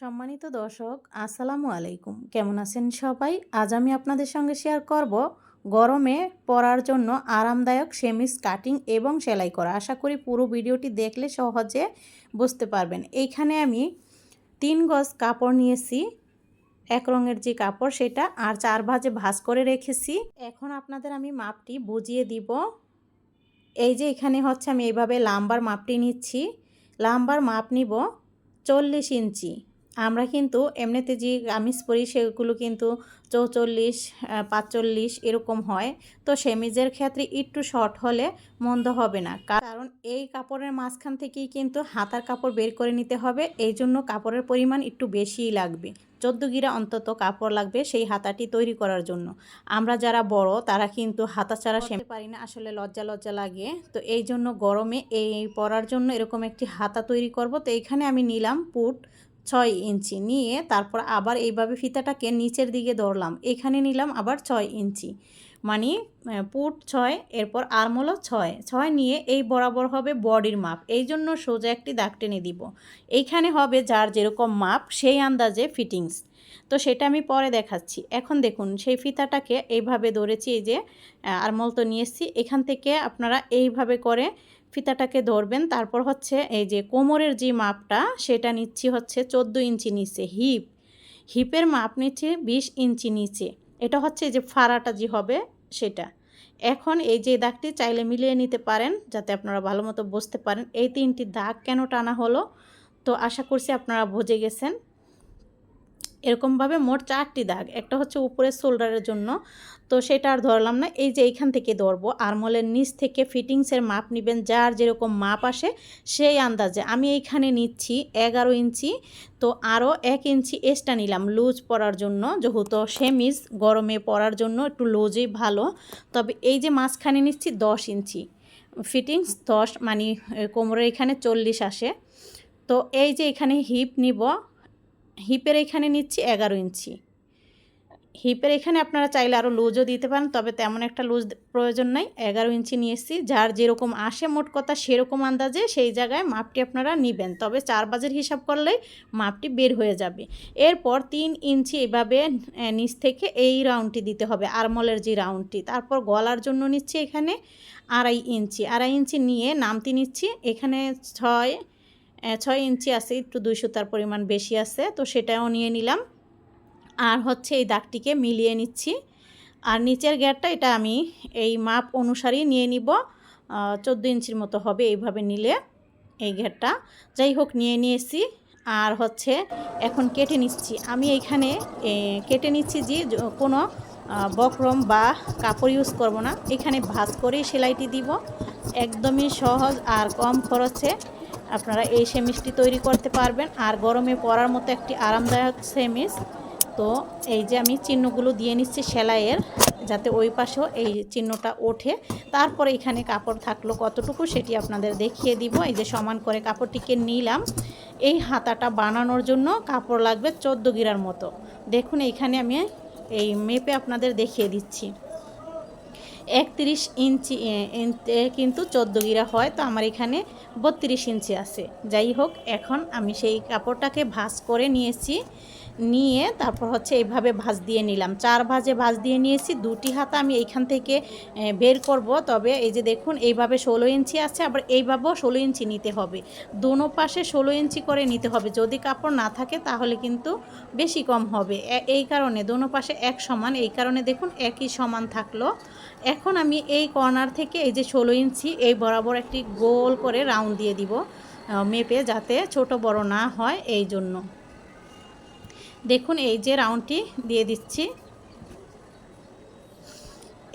সম্মানিত দর্শক, আসসালামু আলাইকুম। কেমন আছেন সবাই? আজ আমি আপনাদের সঙ্গে শেয়ার করব গরমে পরার জন্য আরামদায়ক সেমিস কাটিং এবং সেলাই করা। আশা করি পুরো ভিডিওটি দেখলে সহজে বুঝতে পারবেন। এইখানে আমি তিন গজ কাপড় নিয়েছি, এক রঙের যে কাপড় সেটা, আর চার ভাজে ভাজ করে রেখেছি। এখন আপনাদের আমি মাপটি বুঝিয়ে দিব। এই যে এখানে হচ্ছে আমি এইভাবে লাম্বার মাপটি নিচ্ছি। লাম্বার মাপ নিব চল্লিশ ইঞ্চি। আমরা কিন্তু এমনিতে যে গামিজ পরি, সেগুলো কিন্তু চৌচল্লিশ পাঁচচল্লিশ এরকম হয়। তো সেমিজের ক্ষেত্রে একটু শর্ট হলে মন্দ হবে না। কারণ এই কাপড়ের মাঝখান থেকেই কিন্তু হাতার কাপড় বের করে নিতে হবে। এই জন্য কাপড়ের পরিমাণ একটু বেশিই লাগবে। চোদ্দ গিরা অন্তত কাপড় লাগবে সেই হাতাটি তৈরি করার জন্য। আমরা যারা বড়, তারা কিন্তু হাতা ছাড়া সেমতে পারি না, আসলে লজ্জা লজ্জা লাগে। তো এই জন্য গরমে এই পরার জন্য এরকম একটি হাতা তৈরি করব। তো এখানে আমি নিলাম পুট। ছয় ইঞ্চি। নিয়ে তারপর আবার এইভাবে ফিতাটাকে নিচের দিকে ধরলাম। এখানে নিলাম আবার ছয় ইঞ্চি। মানে পুট ছয়, এরপর আরমোলও ছয়। ছয় নিয়ে এই বরাবর হবে বডির মাপ। এই জন্য সোজা একটি দাগ টেনে দিব। এইখানে হবে যার যেরকম মাপ, সেই আন্দাজে ফিটিংস। তো সেটা আমি পরে দেখাচ্ছি। এখন দেখুন, সেই ফিতাটাকে এইভাবে ধরেছি, এই যে আরমল তো নিয়েছি এখান থেকে আপনারা এইভাবে করে ফিতাটাকে ধরবেন। তারপর হচ্ছে এই যে কোমরের যে মাপটা, সেটা নিচ্ছি হচ্ছে চোদ্দ ইঞ্চি নিচে, হিপ। হিপের মাপ নিচ্ছে বিশ ইঞ্চি নিচে। এটা হচ্ছে যে ফাড়াটা যে হবে সেটা। এখন এই যে দাগটি চাইলে মিলিয়ে নিতে পারেন, যাতে আপনারা ভালো মতো বুঝতে পারেন। এই তিনটি দাগ কেন টানা হলো? তো আশা করছি আপনারা বুঝে গেছেন। এরকমভাবে মোট চারটি দাগ, একটা হচ্ছে উপরের শোল্ডারের জন্য। তো সেটা আর ধরলাম না, এই যে এইখান থেকে ধরবো। আরমলের নিচ থেকে ফিটিংসের মাপ নেবেন, যার যেরকম মাপ আসে সেই আন্দাজে। আমি এইখানে নিচ্ছি এগারো ইঞ্চি, তো আরও এক ইঞ্চি এক্সট্রা নিলাম লুজ পরার জন্য, যেহেতু সেমিজ গরমে পরার জন্য একটু লুজই ভালো। তবে এই যে মাঝখানে নিচ্ছি দশ ইঞ্চি। ফিটিংস দশ মানে কোমরের এখানে চল্লিশ আসে। তো এই যে এখানে হিপ নিব হিপের এখানে নিচ্ছি এগারো ইঞ্চি। হিপের এখানে আপনারা চাইলে আরও লুজও দিতে পারেন, তবে তেমন একটা লুজ প্রয়োজন নাই। এগারো ইঞ্চি নিয়ে এসেছি, যার যেরকম আসে মোট কথা সেরকম আন্দাজে সেই জায়গায় মাপটি আপনারা নেবেন। তবে চার বাজের হিসাব করলেই মাপটি বের হয়ে যাবে। এরপর তিন ইঞ্চি এভাবে নিচ থেকে এই রাউন্ডটি দিতে হবে, আরমলের যে রাউন্ডটি। তারপর গলার জন্য নিচ্ছি এখানে আড়াই ইঞ্চি। আড়াই ইঞ্চি নিয়ে নামতি নিচ্ছি, এখানে ছয় ছয় ইঞ্চি আছে, একটু দুই সুতার পরিমাণ বেশি আছে, তো সেটাও নিয়ে নিলাম। আর হচ্ছে এই দাগটিকে মিলিয়ে নিচ্ছি। আর নিচের গ্যারটা এটা আমি এই মাপ অনুসারেই নিয়ে নিব। চোদ্দ ইঞ্চির মতো হবে এইভাবে নিলে এই ঘেরটা যাই হোক, নিয়ে নিয়েছি। আর হচ্ছে এখন কেটে নিচ্ছি। আমি এইখানে কেটে নিচ্ছি যে কোনো বক্রম বা কাপড় ইউজ করব না। এখানে ভাজ করেই সেলাইটি দিব। একদমই সহজ আর কম খরচে আপনারা এই সেমিসটি তৈরি করতে পারবেন। আর গরমে পরার মতো একটি আরামদায়ক সেমিস তো এই যে আমি চিহ্নগুলো দিয়ে নিচ্ছি সেলাইয়ের, যাতে ওই পাশেও এই চিহ্নটা ওঠে। তারপরে এখানে কাপড় থাকল কতটুকু সেটি আপনাদের দেখিয়ে দিব। এই যে সমান করে কাপড়টিকে নিলাম। এই হাতাটা বানানোর জন্য কাপড় লাগবে চোদ্দ গিরার মতো। দেখুন এইখানে আমি এই মেপে আপনাদের দেখিয়ে দিচ্ছি। একত্রিশ ইঞ্চি কিন্তু চোদ্দ গিরা হয়, তো আমার এখানে বত্রিশ ইঞ্চি আছে। যাই হোক, এখন আমি সেই কাপড়টাকে ভাঁজ করে নিয়েছি। নিয়ে তারপর হচ্ছে এইভাবে ভাজ দিয়ে নিলাম। চার ভাজে ভাজ দিয়ে নিয়েছি, দুটি হাতা আমি এইখান থেকে বের করব। তবে এই যে দেখুন, এইভাবে ষোলো ইঞ্চি আছে, আবার এইভাবেও ষোলো ইঞ্চি নিতে হবে। দোনো পাশে ষোলো ইঞ্চি করে নিতে হবে। যদি কাপড় না থাকে, তাহলে কিন্তু বেশি কম হবে। এই কারণে দোনো পাশে এক সমান, এই কারণে দেখুন একই সমান থাকল। এখন আমি এই কর্নার থেকে এই যে ষোলো ইঞ্চি, এই বরাবর একটি গোল করে রাউন্ড দিয়ে দিব মেপে, যাতে ছোট বড় না হয়, এই জন্য। দেখুন, এই যে রাউন্ডটি দিয়ে দিচ্ছি।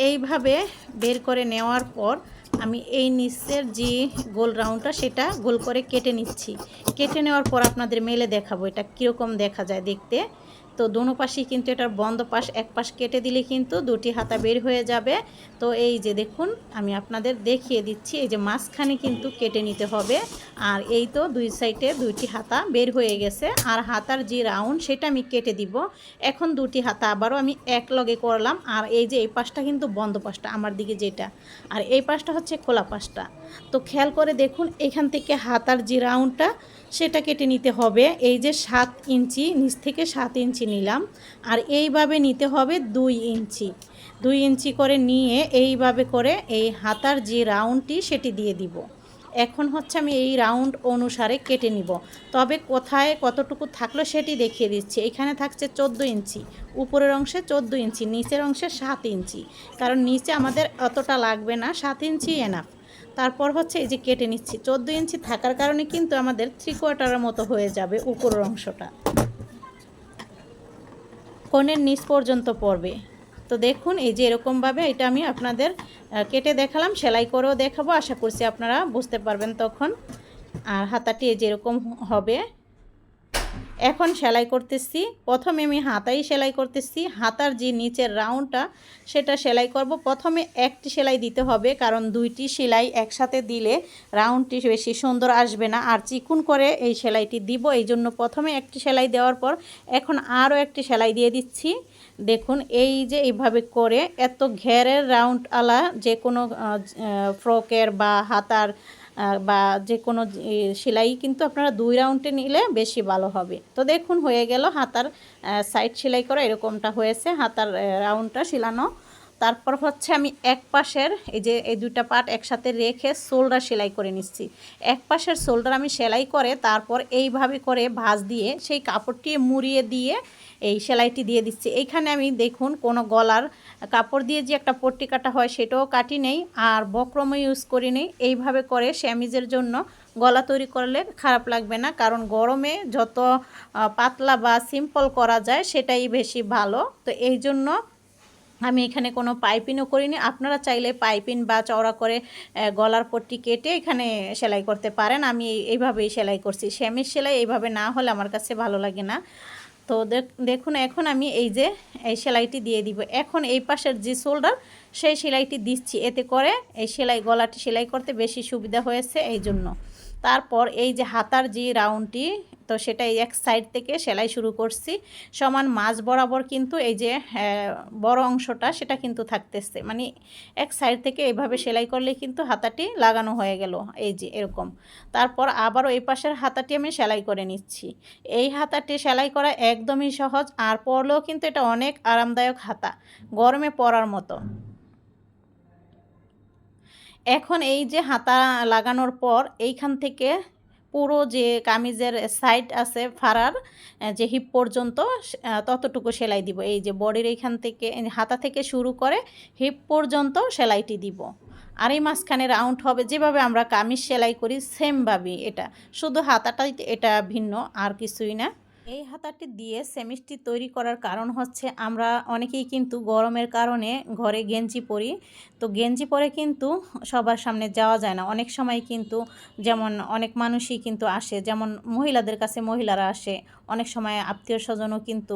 এইভাবে বের করে নেওয়ার পর আমি এই নিচের যে গোল রাউন্ডটা, সেটা গোল করে কেটে নিচ্ছি। কেটে নেওয়ার পর আপনাদের মেলে দেখাবো, এটা কীরকম দেখা যায় দেখতে। তো দোনো পাশেই কিন্তু এটার বন্ধ পাশ, এক পাশ কেটে দিলে কিন্তু দুটি হাতা বের হয়ে যাবে। তো এই যে দেখুন, আমি আপনাদের দেখিয়ে দিচ্ছি, এই যে মাঝখানে কিন্তু কেটে নিতে হবে। আর এই তো দুই সাইডে দুইটি হাতা বের হয়ে গেছে। আর হাতার যে রাউন্ড, সেটা আমি কেটে দিব। এখন দুটি হাতা আবারও আমি এক লগে করলাম। আর এই যে এই পাশটা কিন্তু বন্ধ পাশটা, আমার দিকে যেটা। আর এই পাশটা হচ্ছে খোলা পাশটা। তো খেয়াল করে দেখুন, এখান থেকে হাতার যে রাউন্ডটা, সেটা কেটে নিতে হবে। এই যে সাত ইঞ্চি, নিচ থেকে সাত ইঞ্চি নিলাম। আর এইভাবে নিতে হবে দুই ইঞ্চি। দুই ইঞ্চি করে নিয়ে এইভাবে করে এই হাতার যে রাউন্ডটি সেটি দিয়ে দিব। এখন হচ্ছে আমি এই রাউন্ড অনুসারে কেটে নিব। তবে কোথায় কতটুকু থাকল সেটি দেখিয়ে দিচ্ছি। এখানে থাকছে চোদ্দ ইঞ্চি। উপরের অংশে চোদ্দ ইঞ্চি, নিচের অংশে সাত ইঞ্চি। কারণ নিচে আমাদের অতটা লাগবে না, সাত ইঞ্চি এনাফ তারপর হচ্ছে এই যে কেটে নিচ্ছি। চোদ্দ ইঞ্চি থাকার কারণে কিন্তু আমাদের থ্রি কোয়ার্টারের মতো হয়ে যাবে উপরের অংশটা। কোণের নিচ পর্যন্ত পড়বে। তো দেখুন, এই যে এরকমভাবে এটা আমি আপনাদের কেটে দেখালাম, সেলাই করেও দেখাবো, আশা করছি আপনারা বুঝতে পারবেন তখন। আর হাতাটি এই যেরকম হবে। এখন সেলাই করতেছি। প্রথমে আমি হাতাই সেলাই করতেছি। হাতার যে নিচের রাউন্ডটা, সেটা সেলাই করব। প্রথমে একটি সেলাই দিতে হবে, কারণ দুইটি সেলাই একসাথে দিলে রাউন্ডটি বেশি সুন্দর আসবে না। আর চিকুন করে এই সেলাইটি দিব। এই জন্য প্রথমে একটি সেলাই দেওয়ার পর এখন আরও একটি সেলাই দিয়ে দিচ্ছি। দেখুন, এই যে এইভাবে করে এত ঘেরের রাউন্ড আলা যে কোনো ফ্রকের বা হাতার বা যে কোনো সেলাই কিন্তু আপনারা দুই রাউন্ডে নিলে বেশি ভালো হবে। তো দেখুন হয়ে গেল হাতার সাইড সেলাই করা এরকমটা হয়েছে, হাতার রাউন্ডটা সেলানো তারপর হচ্ছে আমি এক পাশের এই যে এই দুইটা পার্ট একসাথে রেখে শোল্ডার সেলাই করে নিচ্ছি। এক পাশের শোল্ডার আমি সেলাই করে তারপর এইভাবে করে ভাঁজ দিয়ে সেই কাপড়টি মুড়িয়ে দিয়ে এই সেলাইটি দিয়ে দিচ্ছি। এইখানে আমি দেখুন কোনো গলার কাপড় দিয়ে যে একটা পট্টি কাটা হয় সেটাও কাটি নেই আর বক্রম ইউজ করি নেই। এইভাবে করে শ্যামিজের জন্য গলা তৈরি করলে খারাপ লাগবে না কারণ গরমে যত পাতলা বা সিম্পল করা যায় সেটাই বেশি ভালো। তো এই জন্য আমি এখানে কোনো পাইপিনও করিনি। আপনারা চাইলে পাইপিন বা চওড়া করে গলার পট্টি কেটে এখানে সেলাই করতে পারেন। আমি এইভাবেই সেলাই করছি। শ্যামির সেলাই এইভাবে না হলে আমার কাছে ভালো লাগে না। তো দেখুন, এখন আমি এই যে, এই সেলাইটি দিয়ে দিব। এখন এই পাশের যে শোল্ডার, সেই সেলাইটি দিচ্ছি। এতে করে এই সেলাই, গলাটি সেলাই করতে বেশি সুবিধা হয়েছে এই জন্য। তারপর এই যে হাতার যে রাউন্ডটি, তো সেটা এই এক সাইড থেকে সেলাই শুরু করছি। সমান মাঝ বরাবর কিন্তু এই যে বড় অংশটা সেটা কিন্তু থাকতেছে। মানে এক সাইড থেকে এইভাবে সেলাই করলে কিন্তু হাতাটি লাগানো হয়ে গেল, এই যে এরকম। তারপর আবারও এই পাশের হাতাটি আমি সেলাই করে নিচ্ছি। এই হাতাটি সেলাই করা একদমই সহজ, আর পরলেও কিন্তু এটা অনেক আরামদায়ক হাতা, গরমে পরার মতো। এখন এই যে হাতা লাগানোর পর এইখান থেকে পুরো যে কামিজের সাইড আছে ফাড়ার যে হিপ পর্যন্ত ততটুকু সেলাই দিব। এই যে বডির এইখান থেকে হাতা থেকে শুরু করে হিপ পর্যন্ত সেলাইটি দিব। আর এই মাঝখানে রাউন্ড হবে, যেভাবে আমরা কামিজ সেলাই করি সেমভাবেই এটা। শুধু হাতাটাই এটা ভিন্ন, আর কিছুই না। এই হাতাটি দিয়ে সেমিস্টি তৈরি করার কারণ হচ্ছে আমরা অনেকেই কিন্তু গরমের কারণে ঘরে গেঞ্জি পরি। তো গেঞ্জি পরে কিন্তু সবার সামনে যাওয়া যায় না। অনেক সময় কিন্তু যেমন অনেক মানুষই কিন্তু আসে, যেমন মহিলাদের কাছে মহিলারা আসে, অনেক সময় আত্মীয় স্বজনও কিন্তু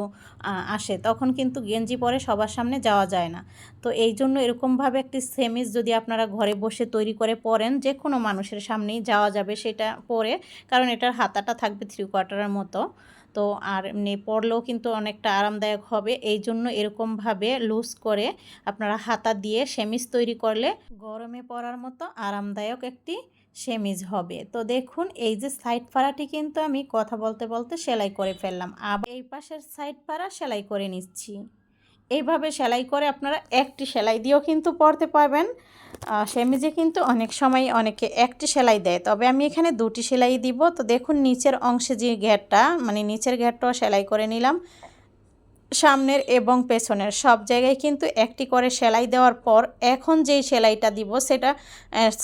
আসে। তখন কিন্তু গেঞ্জি পরে সবার সামনে যাওয়া যায় না। তো এই জন্য এরকমভাবে একটি সেমিস যদি আপনারা ঘরে বসে তৈরি করে পরেন যে কোনো মানুষের সামনেই যাওয়া যাবে সেটা পরে, কারণ এটার হাতাটা থাকবে থ্রি কোয়ার্টারের মতো। তো আর এমনি পরলেও কিন্তু অনেকটা আরামদায়ক হবে। এই জন্য এরকমভাবে লুজ করে আপনারা হাতা দিয়ে সেমিজ তৈরি করলে গরমে পরার মতো আরামদায়ক একটি সেমিজ হবে। তো দেখুন, এই যে সাইড পাড়াটি কিন্তু আমি কথা বলতে বলতে সেলাই করে ফেললাম। আবার এই পাশের সাইড পাড়া সেলাই করে নিচ্ছি। এইভাবে সেলাই করে আপনারা একটি সেলাই দিয়েও কিন্তু পরতে পারবেন। সেমিজে কিন্তু অনেক সময় অনেকে একটি সেলাই দেয়। তবে আমি এখানে দুটি সেলাই দিব। তো দেখুন, নিচের অংশে যে ঘেরটা মানে নিচের ঘেরটাও সেলাই করে নিলাম। সামনের এবং পেছনের সব জায়গায় কিন্তু একটি করে সেলাই দেওয়ার পর এখন যেই সেলাইটা দিব, সেটা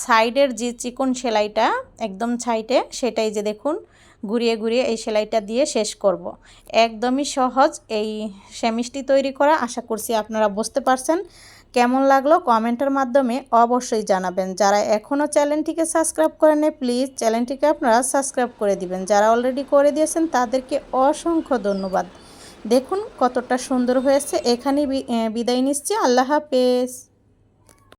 সাইডের যে চিকন সেলাইটা, একদম সাইডে, সেটাই যে দেখুন ঘুরিয়ে ঘুরিয়ে এই সেলাইটা দিয়ে শেষ করব। একদমই সহজ এই সেমিস্টি তৈরি করা, আশা করছি আপনারা বুঝতে পারছেন। কেমন লাগল কমেন্টের মাধ্যমে অবশ্যই জানাবেন। যারা এখনও চ্যানেলটিকে সাবস্ক্রাইব করেন প্লিজ চ্যানেলটিকে আপনারা সাবস্ক্রাইব করে দিবেন। যারা অলরেডি করে দিয়েছেন, তাদেরকে অসংখ্য ধন্যবাদ। দেখুন কতটা সুন্দর হয়েছে। এখানে বিদায় নিচ্ছি। আল্লাহ হাফেজ।